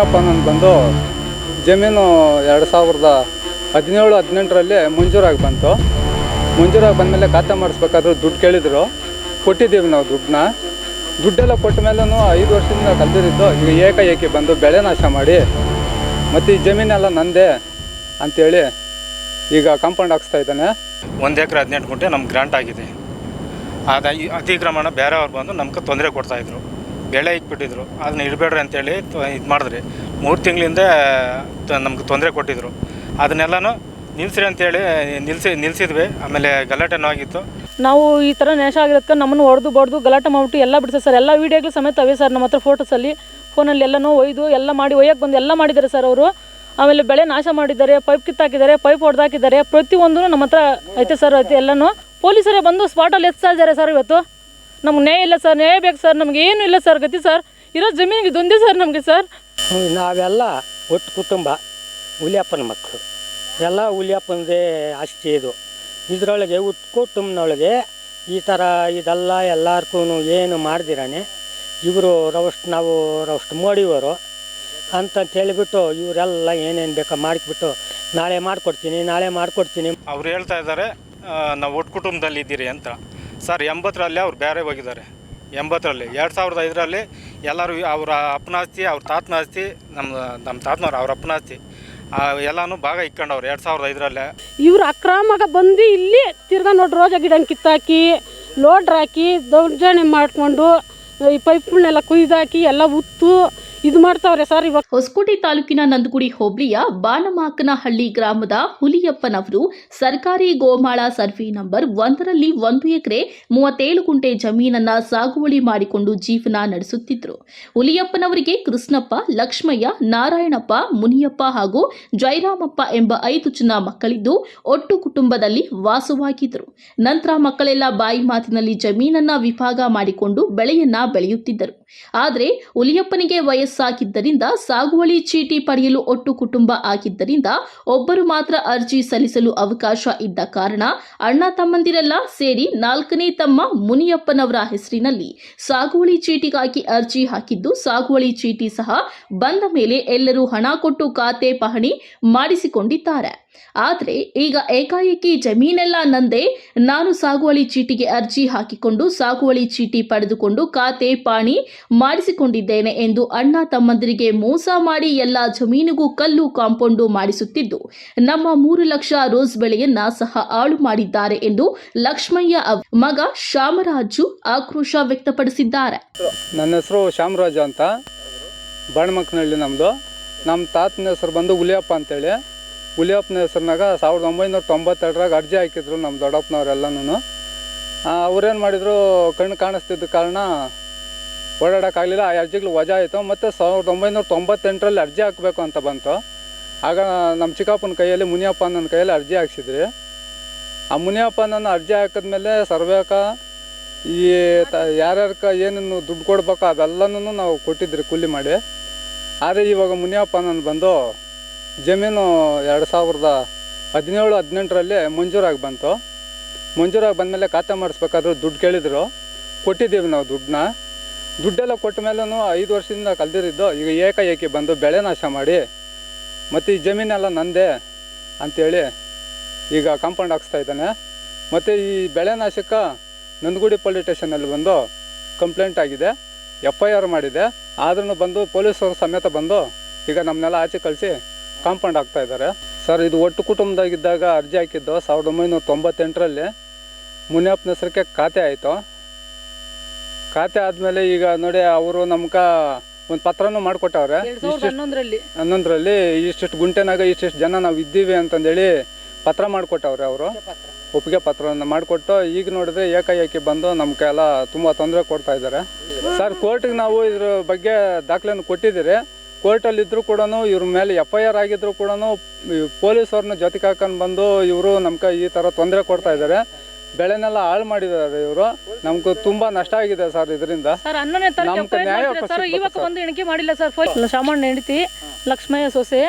ಅನ್ನೋನು ಬಂದು ಜಮೀನು ಎರಡು ಸಾವಿರದ ಹದಿನೇಳು, ಹದಿನೆಂಟರಲ್ಲಿ ಮಂಜೂರಾಗಿ ಬಂತು. ಮಂಜೂರಾಗಿ ಬಂದಮೇಲೆ ಖಾತೆ ಮಾಡಿಸ್ಬೇಕಾದ್ರೂ ದುಡ್ಡು ಕೇಳಿದರು. ಕೊಟ್ಟಿದ್ದೀವಿ ನಾವು ದುಡ್ಡನ್ನ. ದುಡ್ಡೆಲ್ಲ ಕೊಟ್ಟ ಮೇಲೂ ಐದು ವರ್ಷದಿಂದ ಕಲ್ತಿದ್ದು ಈಗ ಏಕಾಏಕಿ ಬಂದು ಬೆಳೆ ನಾಶ ಮಾಡಿ ಮತ್ತು ಈ ಜಮೀನೆಲ್ಲ ನಂದೆ ಅಂಥೇಳಿ ಈಗ ಕಾಂಪೌಂಡ್ ಹಾಕಿಸ್ತಾ ಇದ್ದಾನೆ. ಒಂದು ಎಕರೆ ಹದಿನೆಂಟು ಗುಂಟೆ ನಮ್ಗೆ ಗ್ರಾಂಟ್ ಆಗಿದೆ. ಆದ ಈ ಅತಿಕ್ರಮಣ ಬೇರೆಯವ್ರು ಬಂದು ನಮ್ಗೆ ತೊಂದರೆ ಕೊಡ್ತಾಯಿದ್ರು ಬೆಳೆ ಇಟ್ಬಿಟ್ಟಿದ್ರು. ಅದನ್ನ ಇಡಬೇಡ್ರಿ ಅಂತೇಳಿ ಇದು ಮಾಡಿದ್ರಿ. ಮೂರು ತಿಂಗಳಿಂದ ನಮ್ಗೆ ತೊಂದರೆ ಕೊಟ್ಟಿದ್ರು. ಅದನ್ನೆಲ್ಲನೂ ನಿಲ್ಸ್ರಿ ಅಂತೇಳಿ ನಿಲ್ಸಿ, ನಿಲ್ಸಿದ್ವಿ. ಆಮೇಲೆ ಗಲಾಟೆನೂ ಆಗಿತ್ತು ನಾವು ಈ ಥರ ನಾಶ ಆಗಿರೋದಕ್ಕೆ ನಮ್ಮನ್ನು ಹೊಡೆದು ಬಡ್ದು ಗಲಾಟೆ ಮಾಡ್ಬಿಟ್ಟು ಎಲ್ಲ ಬಿಡಿಸ ಸರ್. ಎಲ್ಲ ವೀಡಿಯೋಗಳು ಸಮೇತ ಅವೇ ಸರ್. ನಮ್ಮ ಹತ್ರ ಫೋಟೋಸಲ್ಲಿ ಫೋನಲ್ಲಿ ಎಲ್ಲನೂ ಒಯ್ದು, ಎಲ್ಲ ಮಾಡಿ ಒಯ್ಯಕ್ಕೆ ಬಂದು ಎಲ್ಲ ಮಾಡಿದ್ದಾರೆ ಸರ್ ಅವರು. ಆಮೇಲೆ ಬೆಳೆ ನಾಶ ಮಾಡಿದ್ದಾರೆ ಪೈಪ್ ಕಿತ್ತಾಕಿದ್ದಾರೆ ಪೈಪ್ ಹೊಡೆದಾಕಿದ್ದಾರೆ ಪ್ರತಿಯೊಂದೂ ನಮ್ಮ ಹತ್ರ ಐತೆ ಸರ್, ಐತೆ ಎಲ್ಲನೂ. ಪೊಲೀಸರೇ ಬಂದು ಸ್ಪಾಟಲ್ಲಿ ಎತ್ತಾ ಇದ್ದಾರೆ ಸರ್ ಇವತ್ತು. ನಮ್ಗೆ ನ್ಯಾಯ ಇಲ್ಲ ಸರ್ ನ್ಯಾಯ ಬೇಕು ಸರ್ ನಮ್ಗೆ ಏನು ಇಲ್ಲ ಸರ್ ಗತಿ ಸರ್. ಇರೋ ಜಮೀನಿಗೆ ಇದೊಂದೇ ಸರ್ ನಮಗೆ ಸರ್. ನಾವೆಲ್ಲ ಒಟ್ಟು ಕುಟುಂಬ ಹುಲಿಯಪ್ಪನ ಮಕ್ಕಳು. ಎಲ್ಲ ಹುಲಿಯಪ್ಪನದೇ ಆಸ್ತಿ ಇದು. ಇದರೊಳಗೆ ಒಟ್ಟು ಕುಟುಂಬನೊಳಗೆ ಈ ಥರ ಇದೆಲ್ಲ ಎಲ್ಲರಿಗೂ ಏನು ಮಾಡ್ದಿರಾನೆ? ಇವರು ರವಷ್ಟು ನಾವು ರವಷ್ಟು ಮೋಡಿವರು? ಅಂತಂತ ಹೇಳಿಬಿಟ್ಟು ಇವರೆಲ್ಲ ಏನೇನು ಬೇಕೋ ಮಾಡಿಬಿಟ್ಟು ನಾಳೆ ಮಾಡಿಕೊಡ್ತೀನಿ ನಾಳೆ ಮಾಡಿಕೊಡ್ತೀನಿ. ಅವ್ರು ಹೇಳ್ತಾ ಇದ್ದಾರೆ ನಾವು ಒಟ್ಟು ಕುಟುಂಬದಲ್ಲಿ ಇದ್ದೀರಿ ಅಂತ. ಸರ್, ಎಂಬತ್ತರಲ್ಲಿ ಅವ್ರು ಬೇರೆ ಹೋಗಿದ್ದಾರೆ. ಎಂಬತ್ತರಲ್ಲಿ, ಎರಡು ಸಾವಿರದ ಐದರಲ್ಲಿ ಎಲ್ಲರೂ ಅವರ ಅಪ್ಪನ ಆಸ್ತಿ, ಅವ್ರ ತಾತನ ಆಸ್ತಿ, ನಮ್ಮ ನಮ್ಮ ತಾತನವ್ರು ಅವ್ರ ಅಪ್ಪನ ಆಸ್ತಿ ಎಲ್ಲನೂ ಭಾಗ ಇಕ್ಕೊಂಡವ್ರು ಎರಡು ಸಾವಿರದ ಐದರಲ್ಲೇ. ಇವ್ರು ಅಕ್ರಮಾಗ ಬಂದು ಇಲ್ಲಿ ತಿರ್ಗಾ ನೋಡಿ ರೋಜಾ ಗಿಡ ಕಿತ್ತಾಕಿ ಲೋಡ್ರ್ ಹಾಕಿ ದೌರ್ಜನ್ಯ ಮಾಡಿಕೊಂಡು, ಈ ಪೈಪ್ಗಳನ್ನೆಲ್ಲ ಕುಯ್ದಾಕಿ, ಎಲ್ಲ ಉತ್ತು ಇದು ಮಾಡ್ತಾವ್ರೆ ಸರ್ ಇವಾಗ. ಹೊಸಕೋಟೆ ತಾಲೂಕಿನ ನಂದಗುಡಿ ಹೋಬಳಿಯ ಬಾಣಮಾಕನಹಳ್ಳಿ ಗ್ರಾಮದ ಹುಲಿಯಪ್ಪನವರು ಸರ್ಕಾರಿ ಗೋಮಾಳ ಸರ್ವೆ ನಂಬರ್ ಒಂದರಲ್ಲಿ ಒಂದು ಎಕರೆ ಮೂವತ್ತೇಳು ಗುಂಟೆ ಜಮೀನನ್ನ ಸಾಗುವಳಿ ಮಾಡಿಕೊಂಡು ಜೀವನ ನಡೆಸುತ್ತಿದ್ದರು ಹುಲಿಯಪ್ಪನವರಿಗೆ ಕೃಷ್ಣಪ್ಪ, ಲಕ್ಷ್ಮಯ್ಯ, ನಾರಾಯಣಪ್ಪ, ಮುನಿಯಪ್ಪ ಹಾಗೂ ಜಯರಾಮಪ್ಪ ಎಂಬ ಐದು ಜನ ಮಕ್ಕಳಿದ್ದು ಒಟ್ಟು ಕುಟುಂಬದಲ್ಲಿ ವಾಸವಾಗಿದ್ದರು. ನಂತರ ಮಕ್ಕಳೆಲ್ಲ ಬಾಯಿ ಮಾತಿನಲ್ಲಿ ಜಮೀನನ್ನ ವಿಭಾಗ ಮಾಡಿಕೊಂಡು ಬೆಳೆಯನ್ನ ಬೆಳೆಯುತ್ತಿದ್ದರು. ಆದರೆ ಹುಲಿಯಪ್ಪನಿಗೆ ವಯಸ್ಸಾಗಿದ್ದರಿಂದ ಸಾಗುವಳಿ ಚೀಟಿ ಪಡೆಯಲು ಒಟ್ಟು ಕುಟುಂಬ ಆಗಿದ್ದರಿಂದ ಒಬ್ಬರು ಮಾತ್ರ ಅರ್ಜಿ ಸಲ್ಲಿಸಲು ಅವಕಾಶ ಇದ್ದ ಕಾರಣ ಅಣ್ಣ ತಮ್ಮಂದಿರೆಲ್ಲ ಸೇರಿ ನಾಲ್ಕನೇ ತಮ್ಮ ಮುನಿಯಪ್ಪನವರ ಹೆಸರಿನಲ್ಲಿ ಸಾಗುವಳಿ ಚೀಟಿಗಾಗಿ ಅರ್ಜಿ ಹಾಕಿದ್ದು ಸಾಗುವಳಿ ಚೀಟಿ ಸಹ ಬಂದ ಮೇಲೆ ಎಲ್ಲರೂ ಹಣ ಕೊಟ್ಟು ಖಾತೆ ಪಹಣಿ ಮಾಡಿಸಿಕೊಂಡಿದ್ದಾರೆ. ಆದರೆ ಈಗ ಏಕಾಏಕಿ ಜಮೀನೆಲ್ಲ ನಂದೇ ನಾನು ಸಾಗುವಳಿ ಚೀಟಿಗೆ ಅರ್ಜಿ ಹಾಕಿಕೊಂಡು ಸಾಗುವಳಿ ಚೀಟಿ ಪಡೆದುಕೊಂಡು ಖಾತೆ ಪಾಣಿ ಮಾಡಿಸಿಕೊಂಡಿದ್ದೇನೆ ಎಂದು ಅಣ್ಣ ತಮ್ಮಂದಿರಿಗೆ ಮೋಸ ಮಾಡಿ ಎಲ್ಲ ಜಮೀನಿಗೂ ಕಲ್ಲು ಕಾಂಪೌಂಡು ಮಾಡಿಸುತ್ತಿದ್ದು, ನಮ್ಮ ಮೂರು ಲಕ್ಷ ರೋಸ್ ಬೆಳೆಯನ್ನ ಸಹ ಹಾಳು ಮಾಡಿದ್ದಾರೆ ಎಂದು ಲಕ್ಷ್ಮಯ್ಯ ಮಗ ಶಾಮರಾಜು ಆಕ್ರೋಶ ವ್ಯಕ್ತಪಡಿಸಿದ್ದಾರೆ. ನನ್ನ ಹೆಸರು ಶ್ಯಾಮರಾಜು ಅಂತ ಬಾಣಮಕ್ಕನಹಳ್ಳಿ ನಮ್ಮದು ನಮ್ಮ ತಾತನ ಹೆಸರು ಬಂದು ಹುಲಿಯಪ್ಪ ಅಂತೇಳಿ. ಹುಲಿಯಪ್ಪನ ಹೆಸ್ರನಾಗ ಸಾವಿರದ ಒಂಬೈನೂರ ತೊಂಬತ್ತೆರಡರಾಗ ಅರ್ಜಿ ಹಾಕಿದ್ರು ನಮ್ಮ ದೊಡ್ಡಪ್ಪನವರೆಲ್ಲನೂ ಅವ್ರೇನು ಮಾಡಿದರು, ಕಣ್ಣು ಕಾಣಿಸ್ತಿದ್ದ ಕಾರಣ ಓಡಾಡೋಕ್ಕಾಗಲಿಲ್ಲ. ಆ ಅರ್ಜಿಗಳು ವಜಾ ಆಯಿತು ಮತ್ತು ಸಾವಿರದ ಒಂಬೈನೂರ ತೊಂಬತ್ತೆಂಟರಲ್ಲಿ ಅರ್ಜಿ ಹಾಕಬೇಕು ಅಂತ ಬಂತು. ಆಗ ನಮ್ಮ ಚಿಕ್ಕಪ್ಪನ ಕೈಯಲ್ಲಿ, ಮುನಿಯಪ್ಪ ನನ್ನ ಕೈಯಲ್ಲಿ ಅರ್ಜಿ ಹಾಕ್ಸಿದ್ರಿ. ಆ ಮುನಿಯಪ್ಪ ನನ್ನ ಅರ್ಜಿ ಹಾಕಿದ್ಮೇಲೆ ಸರ್ವೇಕ, ಈ ತ, ಯಾರ್ಯಾರಕ ಏನೇನು ದುಡ್ಡು ಕೊಡ್ಬೇಕು ಅದೆಲ್ಲನೂ ನಾವು ಕೊಟ್ಟಿದ್ರಿ ಕೂಲಿ ಮಾಡಿ. ಆದರೆ ಇವಾಗ ಮುನಿಯಪ್ಪ ನಾನು ಬಂದು ಜಮೀನು ಎರಡು ಸಾವಿರದ ಹದಿನೇಳು, ಹದಿನೆಂಟರಲ್ಲಿ ಮಂಜೂರಾಗಿ ಬಂತು. ಮಂಜೂರಾಗಿ ಬಂದಮೇಲೆ ಖಾತೆ ಮಾಡಿಸ್ಬೇಕಾದ್ರೂ ದುಡ್ಡು ಕೇಳಿದ್ರು. ಕೊಟ್ಟಿದ್ದೀವಿ ನಾವು ದುಡ್ಡನ್ನ. ದುಡ್ಡೆಲ್ಲ ಕೊಟ್ಟ ಮೇಲೂ ಐದು ವರ್ಷದಿಂದ ಕಲ್ದಿರಿದ್ದು ಈಗ ಏಕಾಏಕಿ ಬಂದು ಬೆಳೆ ನಾಶ ಮಾಡಿ, ಮತ್ತು ಈ ಜಮೀನೆಲ್ಲ ನಂದೆ ಅಂಥೇಳಿ ಈಗ ಕಾಂಪೌಂಡ್ ಹಾಕ್ಸ್ತಾ ಇದ್ದಾನೆ. ಮತ್ತು ಈ ಬೆಳೆ ನಾಶಕ್ಕೆ ನಂದಗುಡಿ ಪೊಲೀಸ್ ಸ್ಟೇಷನಲ್ಲಿ ಬಂದು ಕಂಪ್ಲೇಂಟ್ ಆಗಿದೆ, ಎಫ್ ಐ ಆರ್ ಮಾಡಿದೆ. ಆದ್ರೂ ಬಂದು ಪೊಲೀಸರು ಸಮೇತ ಬಂದು ಈಗ ನಮ್ಮನ್ನೆಲ್ಲ ಆಚೆ ಕಳಿಸಿ ಕಾಂಪೌಂಡ್ ಆಗ್ತಾ ಇದ್ದಾರೆ. ಸರ್ ಇದು ಒಟ್ಟು ಕುಟುಂಬದಾಗಿದ್ದಾಗ ಅರ್ಜಿ ಹಾಕಿದ್ದು ಸಾವಿರದ ಒಂಬೈನೂರ ತೊಂಬತ್ತೆಂಟರಲ್ಲಿ ಮುನಿಯಪ್ಪನ ಹೆಸರಿಗೆ ಖಾತೆ ಆಯಿತು. ಖಾತೆ ಆದಮೇಲೆ ಈಗ ನೋಡಿ ಅವರು ನಮ್ಗೆ ಒಂದು ಪತ್ರನೂ ಮಾಡಿಕೊಟ್ಟವ್ರೆ. ಹನ್ನೊಂದರಲ್ಲಿ. ಹನ್ನೊಂದರಲ್ಲಿ ಇಷ್ಟಿಷ್ಟು ಗುಂಟೆನಾಗ ಇಷ್ಟಿಷ್ಟು ಜನ ನಾವು ಇದ್ದೀವಿ ಅಂತಂದೇಳಿ ಪತ್ರ ಮಾಡಿಕೊಟ್ಟವ್ರೆ ಅವರು. ಒಪ್ಪಿಗೆ ಪತ್ರವನ್ನು ಮಾಡಿಕೊಟ್ಟು ಈಗ ನೋಡಿದ್ರೆ ಏಕಾಏಕಿ ಬಂದು ನಮ್ಗೆಲ್ಲ ತುಂಬ ತೊಂದರೆ ಕೊಡ್ತಾ ಇದ್ದಾರೆ. ಸರ್ ಕೋರ್ಟಿಗೆ ನಾವು ಇದ್ರ ಬಗ್ಗೆ ದಾಖಲೆಯನ್ನು ಕೊಟ್ಟಿದ್ದೀರಿ. ಕೋರ್ಟಲ್ಲಿ ಇದ್ರು ಕೂಡ ಇವ್ರ ಮೇಲೆ ಎಫ್ ಐ ಆರ್ ಆಗಿದ್ರು ಕೂಡ ಪೊಲೀಸವ್ರನ್ನ ಜೊತೆ ಹಾಕೊಂಡು ಬಂದು ಇವರು ನಮ್ಗೆ ಈ ತರ ತೊಂದರೆ ಕೊಡ್ತಾ ಇದ್ದಾರೆ ಬೆಳೆನೆಲ್ಲ ಹಾಳು ಮಾಡಿದ್ದಾರೆ ಇವರು. ನಮ್ಗೆ ತುಂಬಾ ನಷ್ಟ ಆಗಿದೆ ಸರ್ ಇದರಿಂದ. ಇವಾಗ. ಒಂದು ಎಣಿಕೆ ಮಾಡಿಲ್ಲ ಸರ್ ಶಾಮಣ್ಣ ಹೆಂಡತಿ ಲಕ್ಷ್ಮಯ್ಯ ಸೊಸೆ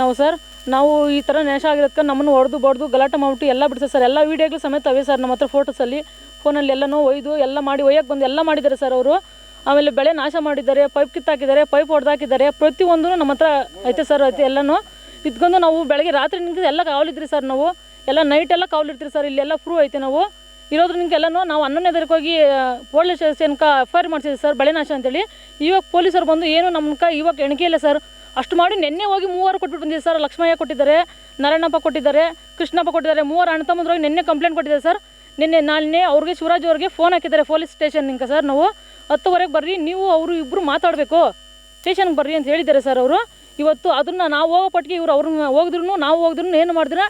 ನಾವು ಸರ್ ನಾವು ಈ ತರ ನೇಷ ಆಗಿರೋದಕ್ಕೆ ನಮ್ಮನ್ನು ಹೊಡೆದು ಬಡ್ದು ಗಲಾಟೆ ಮಾಡ್ಬಿಟ್ಟು ಎಲ್ಲ ಬಿಡ್ಸ ಸರ್. ಎಲ್ಲ ವಿಡಿಯೋಗಳು ಸಮೇತ ಅವೇ ಸರ್ ನಮ್ಮ ಹತ್ರ ಫೋಟೋಸಲ್ಲಿ ಫೋನಲ್ಲಿ ಎಲ್ಲನೂ ಒಯ್ದು ಎಲ್ಲ ಮಾಡಿ ಒಯ್ಯಕ್ಕೆ ಬಂದು ಎಲ್ಲ ಮಾಡಿದ್ದಾರೆ ಸರ್ ಅವರು. ಆಮೇಲೆ ಬೆಳೆ ನಾಶ ಮಾಡಿದ್ದಾರೆ ಪೈಪ್ ಕಿತ್ತಾಕಿದ್ದಾರೆ ಪೈಪ್ ಹೊಡೆದಾಕಿದ್ದಾರೆ ಪ್ರತಿಯೊಂದೂ ನಮ್ಮ ಹತ್ರ ಐತೆ ಸರ್ ಐತೆ ಎಲ್ಲನೂ. ಇದ್ಕೊಂಡು ನಾವು ಬೆಳಗ್ಗೆ ರಾತ್ರಿ ನಿಂಗೆ ಎಲ್ಲ ಕಾವಲಿದ್ರಿ ಸರ್ ನಾವು. ಎಲ್ಲ ನೈಟ್ ಎಲ್ಲ ಕಾವಲಿರ್ತೀರಿ ಸರ್ ಇಲ್ಲೆಲ್ಲ ಪ್ರೂವ್ ಐತೆ ನಾವು. ಇರೋದ್ರ ನಿಮ್ಗೆ ಎಲ್ಲನೂ ನಾವು ಹನ್ನೊಂದನೇ ತಾರೀಕು ಹೋಗಿ ಪೊಲೀಸ್ ಸ್ಟೇಷನ್ಕ ಎಫ್ ಐ ಆರ್ ಮಾಡಿಸಿದ್ವಿ ಸರ್ ಬೆಳೆ ನಾಶ ಅಂತೇಳಿ. ಇವಾಗ ಪೊಲೀಸರು ಬಂದು ಏನು ನಮ್ಗೆ ಇವಾಗ ಎಣಿಕೆ ಇಲ್ಲ ಸರ್ ಅಷ್ಟು ಮಾಡಿ ನಿನ್ನೆ ಹೋಗಿ ಮೂವರು ಕೊಟ್ಬಿಟ್ಟು ಬಂದಿದೆ ಸರ್ ಲಕ್ಷ್ಮಯ್ಯ ಕೊಟ್ಟಿದ್ದಾರೆ, ನಾರಾಯಣಪ್ಪ ಕೊಟ್ಟಿದ್ದಾರೆ, ಕೃಷ್ಣಪ್ಪ ಕೊಟ್ಟಿದ್ದಾರೆ, ಮೂವರು ಅಣ್ಣ ತಮ್ಮದ್ರೋಗಿ ನಿನ್ನೆ ಕಂಪ್ಲೇಂಟ್ ಕೊಟ್ಟಿದ್ದಾರೆ ಸರ್ ನಿನ್ನೆ ನಾಳೆ ಅವ್ರಿಗೆ ಶಿವರಾಜ್ ಅವ್ರಿಗೆ ಫೋನ್ ಹಾಕಿದ್ದಾರೆ ಪೊಲೀಸ್ ಸ್ಟೇಷನ್ ನಿಂಗೆ ಸರ್ ನಾವು. ಹತ್ತುವರೆಗೆ ಬರ್ರಿ, ನೀವು ಅವರು ಇಬ್ಬರು ಮಾತಾಡಬೇಕು. ಸ್ಟೇಷನ್ಗೆ ಬರ್ರಿ ಅಂತ ಹೇಳಿದ್ದಾರೆ ಸರ್ ಅವರು. ಇವತ್ತು ಅದನ್ನು ನಾವು ಹೋಗೋ ಪಟ್ಟಿಗೆ ಇವರು ಅವ್ರನ್ನ ಹೋಗಿದ್ರು ನಾವು ಹೋಗಿದ್ರು ಏನು ಮಾಡಿದ್ರೆ?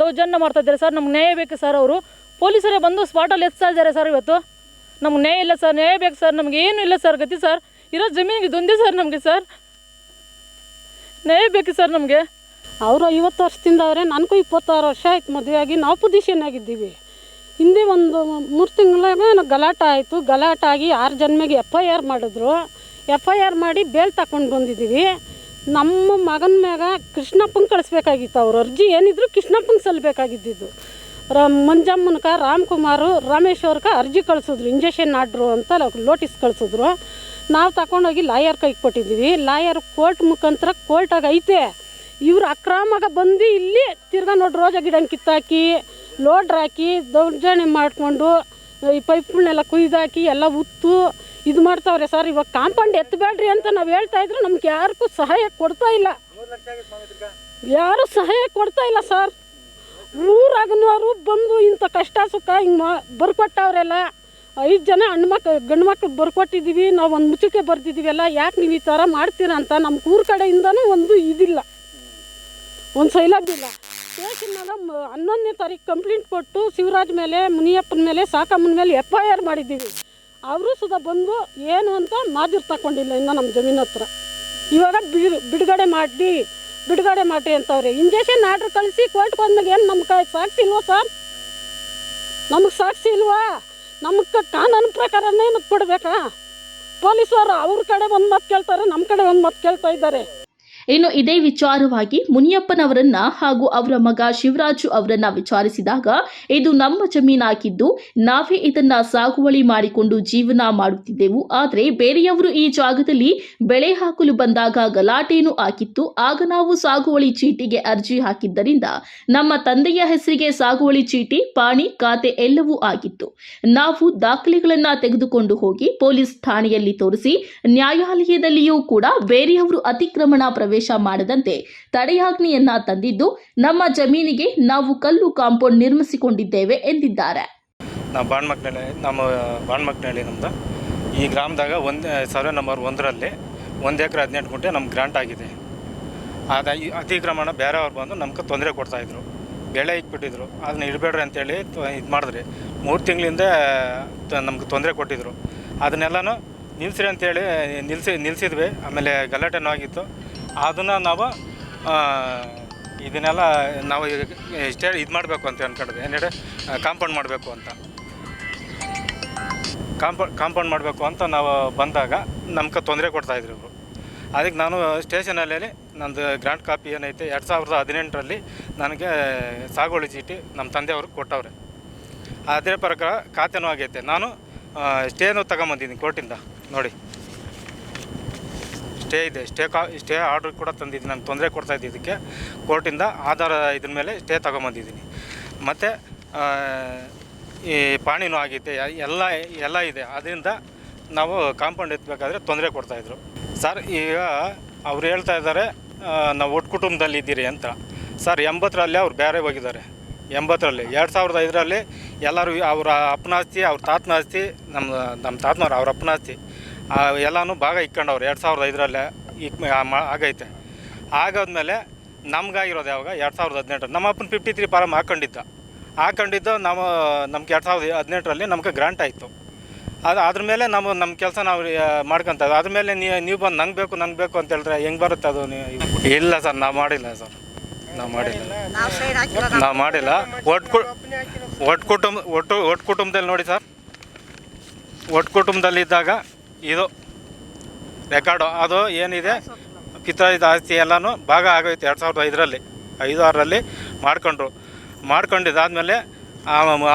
ದೌರ್ಜನ್ಯ ಮಾಡ್ತಾ ಇದ್ದಾರೆ ಸರ್ ನಮ್ಗೆ ನ್ಯಾಯ ಬೇಕು ಸರ್ ಅವರು. ಪೊಲೀಸರೇ ಬಂದು ಸ್ಪಾಟಲ್ಲಿ ಎತ್ತಾ ಇದ್ದಾರೆ ಸರ್ ಇವತ್ತು. ನಮ್ಗೆ ನ್ಯಾಯ ಇಲ್ಲ ಸರ್ ನ್ಯಾಯ ಬೇಕು ಸರ್ ನಮ್ಗೆ ಏನು ಇಲ್ಲ ಸರ್ ಗತಿ ಸರ್ ಇರೋ ಜಮೀನಿಗೆ ಇದೊಂದೇ ಸರ್ ನಮಗೆ ಸರ್ ನ್ಯಾಯ ಬೇಕು ಸರ್ ನಮಗೆ. ಅವರು ಐವತ್ತು ವರ್ಷದಿಂದ ಅವರೇ ನನಗೂ ಇಪ್ಪತ್ತಾರು ವರ್ಷ ಆಯ್ತು ಮದುವೆಯಾಗಿ ನಾವು ಪೊಸಿಷನ್ ಆಗಿದ್ದೀವಿ. ಹಿಂದೆ ಒಂದು ಮೂರು ತಿಂಗಳ ಗಲಾಟೆ ಆಯಿತು. ಗಲಾಟೆ ಆಗಿ ಆರು ಜನ್ಮೆಗೆ ಎಫ್ ಐ ಆರ್ ಮಾಡಿದ್ರು. ಎಫ್ ಐ ಆರ್ ಮಾಡಿ ಬೇಲ್ ತಗೊಂಡು ಬಂದಿದ್ದೀವಿ ನಮ್ಮ ಮಗನ ಮ್ಯಾಗ ಕೃಷ್ಣಪ್ಪಂಗೆ ಕಳಿಸ್ಬೇಕಾಗಿತ್ತು ಅವ್ರ. ಅರ್ಜಿ ಏನಿದ್ರು ಕೃಷ್ಣಪ್ಪಂಗೆ ಸಲ್ಲಬೇಕಾಗಿದ್ದಿದ್ದು ರ ಮಂಜಮ್ಮನಕ, ರಾಮ್ಕುಮಾರು ರಾಮೇಶ್ವರ್ಕ ಅರ್ಜಿ ಕಳಿಸಿದ್ರು. ಇಂಜೆಕ್ಷನ್ ಆಡ್ರು ಅಂತ ಲೋಟಿಸ್ ಕಳಿಸಿದ್ರು. ನಾವು ತಗೊಂಡೋಗಿ ಲಾಯರ್ ಕೈಗೆ ಕೊಟ್ಟಿದ್ದೀವಿ ಲಾಯರ್ ಕೋರ್ಟ್ ಮುಖಾಂತರ ಕೋರ್ಟಾಗೈತೆ ಇವ್ರು ಅಕ್ರಮಾಗ ಬಂದು ಇಲ್ಲಿ ತಿರ್ಗಾ ನೋಡಿ ರೋಜಾ ಕಿತ್ತಾಕಿ ಲೋಡ್ರ್ ಹಾಕಿ ದೌರ್ಜನ್ಯ ಮಾಡಿಕೊಂಡು, ಈ ಪೈಪ್ಗಳನ್ನೆಲ್ಲ ಕುಯ್ದಾಕಿ ಎಲ್ಲ ಉತ್ತು ಇದು ಮಾಡ್ತಾವ್ರೆ ಸರ್. ಇವಾಗ ಕಾಂಪೌಂಡ್ ಎತ್ತಬೇಡ್ರಿ ಅಂತ ನಾವು ಹೇಳ್ತಾ ಇದ್ರು ನಮ್ಗೆ ಯಾರಿಗೂ ಸಹಾಯ ಕೊಡ್ತಾ ಇಲ್ಲ. ಯಾರು ಸಹಾಯ ಕೊಡ್ತಾ ಇಲ್ಲ ಸರ್. ಊರಾಗನವರು ಬಂದು ಇಂಥ ಕಷ್ಟ ಸುಖ ಹಿಂಗೆ ಮಾ, ಬರ್ಕೊಟ್ಟವ್ರೆಲ್ಲ. ಐದು ಜನ ಹೆಣ್ಮಕ್ಳು ಗಂಡು ಮಕ್ಳು ಬರ್ಕೊಟ್ಟಿದ್ದೀವಿ ನಾವು ಒಂದು ಮುಚ್ಚುಕೆ ಬರ್ದಿದ್ದೀವಲ್ಲ ಯಾಕೆ ನೀವು ಈ ಥರ ಮಾಡ್ತೀರಾ ಅಂತ ನಮ್ಮ ಊರ ಕಡೆಯಿಂದನೂ ಒಂದು ಇದಿಲ್ಲ. ಒಂದು ಸೈಲಭ್ಯ ಮ- ಹನ್ನೊಂದನೇ ತಾರೀಕು ಕಂಪ್ಲೇಂಟ್ ಕೊಟ್ಟು ಶಿವರಾಜ್ ಮೇಲೆ, ಮುನಿಯಪ್ಪನ ಮೇಲೆ, ಸಾಕಮ್ಮನ ಮೇಲೆ ಎಫ್ ಐ ಆರ್ ಮಾಡಿದ್ದೀವಿ. ಅವರು ಸುದ ಬಂದು ಏನು ಅಂತ ಮಾಜೂರು ತಗೊಂಡಿಲ್ಲ ಇನ್ನು ನಮ್ಮ ಜಮೀನು ಹತ್ರ. ಇವಾಗ ಬಿಡು, ಬಿಡುಗಡೆ ಮಾಡಿ ಬಿಡುಗಡೆ ಮಾಡಿ ಅಂತವ್ರೆ. ಇಂಜೆಕ್ಷನ್ ಆರ್ಡ್ರ್ ಕಳಿಸಿ ಕೋರ್ಟ್ ಬಂದಾಗ ಏನು ನಮ್ಮ ಕೈ ಸಾಕ್ಷಿ ಇಲ್ವಾ ಸರ್ ನಮಗೆ ಸಾಕ್ಷಿ ಇಲ್ವಾ? ನಮಗೆ ಕಾನೂನು ಪ್ರಕಾರನೇ ಮತ್ತೆ ಕೊಡಬೇಕಾ? ಪೊಲೀಸರು ಅವ್ರ ಕಡೆ ಒಂದು ಮಾತು ಕೇಳ್ತಾರೆ ನಮ್ಮ ಕಡೆ ಒಂದು ಮಾತು ಕೇಳ್ತಾ ಇದ್ದಾರೆ. ಇನ್ನು ಇದೇ ವಿಚಾರವಾಗಿ ಮುನಿಯಪ್ಪನವರನ್ನ ಹಾಗೂ ಅವರ ಮಗ ಶಿವರಾಜು ಅವರನ್ನ ವಿಚಾರಿಸಿದಾಗ, ಇದು ನಮ್ಮ ಜಮೀನಾಗಿದ್ದು, ನಾವೇ ಇದನ್ನ ಸಾಗುವಳಿ ಮಾಡಿಕೊಂಡು ಜೀವನ ಮಾಡುತ್ತಿದ್ದೆವು. ಆದರೆ ಬೇರೆಯವರು ಈ ಜಾಗದಲ್ಲಿ ಬೆಳೆ ಹಾಕಲು ಬಂದಾಗ ಗಲಾಟೆನೂ ಆಗಿತ್ತು. ಆಗ ನಾವು ಸಾಗುವಳಿ ಚೀಟಿಗೆ ಅರ್ಜಿ ಹಾಕಿದ್ದರಿಂದ ನಮ್ಮ ತಂದೆಯ ಹೆಸರಿಗೆ ಸಾಗುವಳಿ ಚೀಟಿ, ಪಾಣಿ, ಖಾತೆ ಎಲ್ಲವೂ ಆಗಿತ್ತು. ನಾವು ದಾಖಲೆಗಳನ್ನ ತೆಗೆದುಕೊಂಡು ಹೋಗಿ ಪೊಲೀಸ್ ಠಾಣೆಯಲ್ಲಿ ತೋರಿಸಿ, ನ್ಯಾಯಾಲಯದಲ್ಲಿಯೂ ಕೂಡ ಬೇರೆಯವರು ಅತಿಕ್ರಮಣ ಮಾಡದಂತೆ ತಡೆಯಾಜ್ಞೆಯನ್ನ ತಂದಿದ್ದು, ನಮ್ಮ ಜಮೀನಿಗೆ ನಾವು ಕಲ್ಲು ಕಾಂಪೌಂಡ್ ನಿರ್ಮಿಸಿಕೊಂಡಿದ್ದೇವೆ ಎಂದಿದ್ದಾರೆ. ನಾವು ಬಾಣ್ಮಕ್ನಳ್ಳಿ ನಮ್ಮ ಬಾಣ್ಮಕ್ನಳ್ಳಿ ನಮ್ಮದು ಈ ಗ್ರಾಮದಾಗ ಒಂದು ಸರ್ವೆ ನಂಬರ್ ಒಂದರಲ್ಲಿ ಒಂದು ಎಕರೆ ಹದಿನೆಂಟು ಗುಂಟೆ ನಮ್ಗೆ ಗ್ರಾಂಟ್ ಆಗಿದೆ. ಈ ಅತಿಕ್ರಮಣ ಬೇರೆಯವ್ರು ಬಂದು ನಮ್ಗೆ ತೊಂದರೆ ಕೊಡ್ತಾಯಿದ್ರು ಬೆಳೆ ಇಕ್ಬಿಟ್ಟಿದ್ರು. ಅದನ್ನ ಇಡಬೇಡ್ರಿ ಅಂತೇಳಿ ಇದು ಮಾಡಿದ್ರಿ. ಮೂರು ತಿಂಗಳಿಂದ ನಮ್ಗೆ ತೊಂದರೆ ಕೊಟ್ಟಿದ್ರು. ಅದನ್ನೆಲ್ಲನೂ ನಿಲ್ಲಿಸ್ರಿ ಅಂತೇಳಿ ನಿಲ್ಲಿಸಿ ನಿಲ್ಲಿಸಿದ್ವಿ ಆಮೇಲೆ ಗಲಾಟೆನೂ ಆಗಿತ್ತು. ಅದನ್ನು ನಾವು ಇದನ್ನೆಲ್ಲ ನಾವು ಇಷ್ಟೇ ಇದು ಮಾಡಬೇಕು ಅಂತ ಅಂದ್ಕೊಂಡ್ವಿ ಏನು ಹೇಳಿ? ಕಾಂಪೌಂಡ್ ಮಾಡಬೇಕು ಅಂತ. ಕಾಂಪೌ, ಕಾಂಪೌಂಡ್ ಮಾಡಬೇಕು ಅಂತ ನಾವು ಬಂದಾಗ ನಮ್ಗೆ ತೊಂದರೆ ಕೊಡ್ತಾಯಿದ್ರು ಇವರು. ಅದಕ್ಕೆ ನಾನು ಸ್ಟೇಷನಲ್ಲಿ ನಂದು ಗ್ರ್ಯಾಂಡ್ ಕಾಪಿ ಏನೈತೆ, ಎರಡು ಸಾವಿರದ ಹದಿನೆಂಟರಲ್ಲಿ ನನಗೆ ಸಾಗುವಳಿ ಚೀಟಿ ನಮ್ಮ ತಂದೆಯವ್ರಿಗೆ ಕೊಟ್ಟವ್ರೆ. ಅದೇ ಪ್ರಕಾರ ಖಾತೆನೂ ಆಗೈತೆ. ನಾನು ಸ್ಟೇನು ತಗೊಂಬಂದಿದ್ದೀನಿ ಕೋರ್ಟಿಂದ. ನೋಡಿ. ಸ್ಟೇ ಇದೆ. ಸ್ಟೇ ಕಾ ಸ್ಟೇ ಆರ್ಡ್ರ್ ಕೂಡ ತಂದಿದ್ದೀನಿ. ನಾನು ತೊಂದರೆ ಕೊಡ್ತಾ ಇದ್ದಿದ್ದಕ್ಕೆ ಕೋರ್ಟಿಂದ ಆಧಾರ ಇದ್ರ ಮೇಲೆ ಸ್ಟೇ ತಗೊಂಬಂದಿದ್ದೀನಿ. ಮತ್ತು ಈ ಪಾಣಿನೂ ಆಗೈತೆ. ಎಲ್ಲ ಎಲ್ಲ ಇದೆ. ಅದರಿಂದ ನಾವು ಕಾಂಪೌಂಡ್ ಎತ್ತಬೇಕಾದ್ರೆ ತೊಂದರೆ ಕೊಡ್ತಾಯಿದ್ರು ಸರ್ ಈಗ ಅವ್ರು ಹೇಳ್ತಾ ಇದ್ದಾರೆ ನಾವು ಒಟ್ಟು ಕುಟುಂಬದಲ್ಲಿ ಇದ್ದೀರಿ ಅಂತ. ಸರ್ ಎಂಬತ್ತರಲ್ಲಿ ಅವ್ರು ಬೇರೆ ಹೋಗಿದ್ದಾರೆ. ಎಂಬತ್ತರಲ್ಲಿ. ಎರಡು ಸಾವಿರದ ಐದರಲ್ಲಿ ಎಲ್ಲರೂ ಅವರ ಅಪ್ಪನ ಆಸ್ತಿ ಅವ್ರ ತಾತನ ಆಸ್ತಿ ನಮ್ಮ ನಮ್ಮ ತಾತನವ್ರು ಅವ್ರ ಅಪ್ಪನ ಆಸ್ತಿ. ಆ, ಎಲ್ಲನೂ ಭಾಗ ಇಕ್ಕೊಂಡವ್ರು ಎರಡು ಸಾವಿರದ ಐದರಲ್ಲೇ ಇಕ್ ಆಗೈತೆ. ಆಗಾದ್ಮೇಲೆ ನಮ್ಗಾಗಿರೋದು ಯಾವಾಗ? ಎರಡು ಸಾವಿರದ ಹದಿನೆಂಟು. ನಮ್ಮ ಅಪ್ಪನ ಫಿಫ್ಟಿ ತ್ರೀ ಫಾರಮ್ ಹಾಕೊಂಡಿದ್ದ. ಹಾಕೊಂಡಿದ್ದು ನಾವು ನಮ್ಗೆ ಎರಡು ಸಾವಿರದ ಹದಿನೆಂಟರಲ್ಲಿ ನಮ್ಗೆ ಗ್ರಾಂಟ್ ಆಯಿತು. ಅದು ಅದ್ರ ಮೇಲೆ ನಮ್ಮ ನಮ್ಮ ಕೆಲಸ ನಾವು ಮಾಡ್ಕೊಂತ ಅದ್ರ ಮೇಲೆ ನೀವು ನೀವು ಬಂದು ನಂಗೆ ಬೇಕು ನಂಗೆ ಬೇಕು ಅಂತ ಹೇಳಿದ್ರೆ ಹೆಂಗೆ ಬರುತ್ತೆ ಅದು ನೀವು ಇಲ್ಲ ಸರ್ ನಾವು ಮಾಡಿಲ್ಲ ಸರ್. ನಾವು ಮಾಡಿಲ್ಲ. ನಾವು ಮಾಡಿಲ್ಲ. ಒಟ್ಟು ಕು ಒಟ್ಟು ಕುಟುಂಬ ಒಟ್ಟು ಒಟ್ಟು ಕುಟುಂಬದಲ್ಲಿ ನೋಡಿ ಸರ್. ಒಟ್ಟು ಕುಟುಂಬದಲ್ಲಿದ್ದಾಗ ಇದು ರೆಕಾರ್ಡು. ಅದು ಏನಿದೆ? ಪಿತ್ರಾಜಿತ ಆಸ್ತಿ ಎಲ್ಲನೂ ಭಾಗ ಆಗೋಯ್ತು ಎರಡು ಸಾವಿರದ ಐದರಲ್ಲಿ, ಐದು, ಆರರಲ್ಲಿ ಮಾಡ್ಕೊಂಡ್ರು. ಮಾಡ್ಕೊಂಡಿದ್ದಾದಮೇಲೆ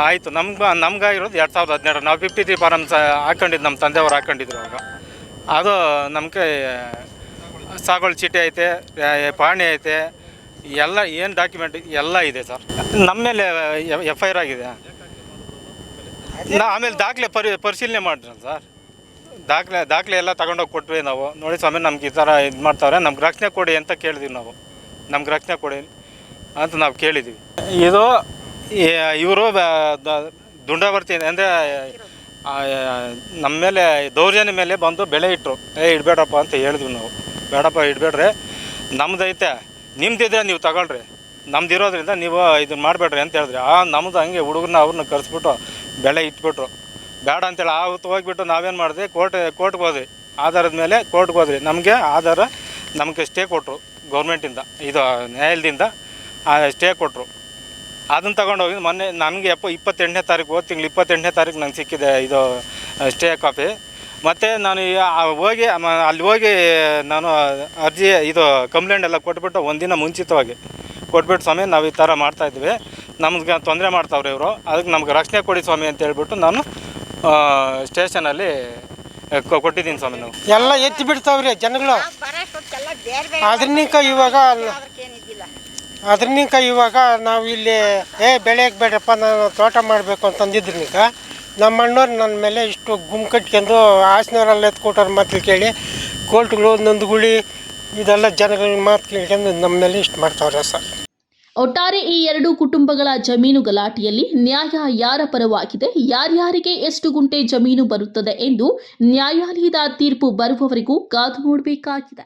ಆಯಿತು. ನಮ್ಗೆ ನಮ್ಗಾಗಿರೋದು ಎರಡು ಸಾವಿರದ ಹದಿನೆಂಟು ನಾವು ಫಿಫ್ಟಿ ತ್ರೀ ಫಾರಮ್ಸ್ ಹಾಕೊಂಡಿದ್ದು ನಮ್ಮ ತಂದೆಯವ್ರು ಹಾಕೊಂಡಿದ್ರು ಅವಾಗ. ಅದು ನಮಗೆ ಸಾಗುವಳಿ ಚೀಟಿ ಐತೆ ಪಾಣಿ ಐತೆ, ಎಲ್ಲ, ಏನು ಡಾಕ್ಯುಮೆಂಟ್ ಎಲ್ಲ ಇದೆ ಸರ್. ನಮ್ಮ ಮೇಲೆ, ಎಫ್ ಐ ಆರ್ ಆಗಿದೆ. ನಾ ಆಮೇಲೆ ದಾಖಲೆ ಪರಿ, ಪರಿಶೀಲನೆ ಮಾಡಿದ್ರಲ್ಲ ಸರ್. ದಾಖಲೆ ದಾಖಲೆ ಎಲ್ಲ ತಗೊಂಡೋಗಿ ಕೊಟ್ವಿ ನಾವು. ನೋಡಿ ಸ್ವಾಮಿ, ನಮ್ಗೆ ಈ ಥರ ಇದು ಮಾಡ್ತಾವ್ರೆ. ನಮ್ಗೆ ರಕ್ಷಣೆ ಕೊಡಿ ಅಂತ ಕೇಳಿದ್ವಿ ನಾವು. ನಮ್ಗೆ ರಕ್ಷಣೆ ಕೊಡಿ ಅಂತ ನಾವು ಕೇಳಿದ್ವಿ. ಇದು ಇವರು ದುಂಡಾವರ್ತಿ ಅಂದರೆ ನಮ್ಮ ಮೇಲೆ, ದೌರ್ಜನ್ಯ ಮೇಲೆ ಬಂದು ಬೆಳೆ ಇಟ್ಟರು ಏ ಇಡಬೇಡಪ್ಪ ಅಂತ ಹೇಳಿದ್ವಿ ನಾವು. ಬೇಡಪ್ಪ, ಇಡಬೇಡ್ರಿ. ನಮ್ದೈತೆ. ನಿಮ್ದಿದ್ರೆ ನೀವು ತಗೊಳ್ರಿ. ನಮ್ದು ಇರೋದ್ರಿಂದ ನೀವು ಇದನ್ನ ಮಾಡಬೇಡ್ರಿ ಅಂತ ಹೇಳಿದ್ರಿ. ಆ, ನಮ್ದು ಹಂಗೆ ಹುಡುಗರನ್ನ ಅವ್ರನ್ನ ಕರೆಸ್ಬಿಟ್ಟು ಬೆಳೆ ಇಟ್ಬಿಟ್ರು. ಬೇಡ ಅಂತೇಳಿ ಆವತ್ತು ಹೋಗಿಬಿಟ್ಟು ನಾವೇನು ಮಾಡಿದ್ವಿ? ಕೋರ್ಟ್, ಕೋರ್ಟ್ಗೆ ಹೋದ್ವಿ. ಆಧಾರದ ಮೇಲೆ ಕೋರ್ಟ್ಗೆ ಹೋದ್ವಿ. ನಮಗೆ ಆಧಾರ ನಮಗೆ ಸ್ಟೇ ಕೊಟ್ಟರು ಗೌರ್ಮೆಂಟಿಂದ. ಇದು, ನ್ಯಾಯಾಲಯದಿಂದ ಸ್ಟೇ ಕೊಟ್ಟರು ಅದನ್ನು ಹೋಗಿ ಮೊನ್ನೆ ನನಗೆ ಎಪ್ಪ, ಇಪ್ಪತ್ತೆಂಟನೇ ತಾರೀಕು, ಹೋದ ತಿಂಗಳು ಇಪ್ಪತ್ತೆಂಟನೇ ತಾರೀಕು ನಂಗೆ ಸಿಕ್ಕಿದೆ ಇದು, ಸ್ಟೇ ಕಾಪಿ. ಮತ್ತು ನಾನು ಹೋಗಿ ಅಲ್ಲಿ ಹೋಗಿ ನಾನು ಅರ್ಜಿ, ಇದು ಕಂಪ್ಲೇಂಟ್ ಎಲ್ಲ ಕೊಟ್ಬಿಟ್ಟು ಒಂದಿನ ಮುಂಚಿತವಾಗಿ ಕೊಟ್ಬಿಟ್ಟು ಸ್ವಾಮಿ, ನಾವು ಈ ಥರ ಮಾಡ್ತಾಯಿದ್ವಿ ನಮ್ಗೆ ತೊಂದರೆ ಮಾಡ್ತಾವ್ರೆ ಇವರು. ಅದಕ್ಕೆ ನಮ್ಗೆ ರಕ್ಷಣೆ ಕೊಡಿ ಸ್ವಾಮಿ ಅಂತ ಹೇಳ್ಬಿಟ್ಟು ನಾನು ಸ್ಟೇಷನಲ್ಲಿ ಕೊಟ್ಟಿದ್ದೀನಿ ಸ್ವಾಮಿ ನಾವು. ಎಲ್ಲ ಎತ್ತಿ ಬಿಡ್ತಾವ್ರಿ ಜನಗಳು. ಅದ್ರನಿಕ ಇವಾಗ ಅದ್ರನಿಕ ಇವಾಗ ನಾವು ಇಲ್ಲಿ ಏ ಬೆಳೆಯಕ್ಕೆ ಬೇಡಪ್ಪ ನಾನು ತೋಟ ಮಾಡಬೇಕು ಅಂತಂದಿದ್ರನಿಕ ನಮ್ಮ ಅಣ್ಣವ್ರು ನನ್ನ ಮೇಲೆ ಇಷ್ಟು ಗುಮ್ ಕಟ್ಕೊಂಡು ಹಾಸನವರೆಲ್ಲ ಎತ್ಕೊಟ್ಟವ್ರ ಮಾತು ಕೇಳಿ. ಕೋರ್ಟ್ಗಳು ನಂದುಗುಳಿ ಇದೆಲ್ಲ ಜನಗಳ ಮಾತು ಕೇಳ್ಕೊಂಡು ನಮ್ಮ ಮೇಲೆ ಇಷ್ಟು ಮಾಡ್ತಾವ್ರೆ ಸರ್. ಒಟ್ಟಾರೆ ಈ ಎರಡು ಕುಟುಂಬಗಳ ಜಮೀನು ಗಲಾಟೆಯಲ್ಲಿ ನ್ಯಾಯ ಯಾರ ಪರವಾಗಿದೆ? ಯಾರ್ಯಾರಿಗೆ ಎಷ್ಟು ಗುಂಟೆ ಜಮೀನು ಬರುತ್ತದೆ ಎಂದು ನ್ಯಾಯಾಲಯದ ತೀರ್ಪು ಬರುವವರೆಗೂ ಕಾದು ನೋಡಬೇಕಾಗಿದೆ.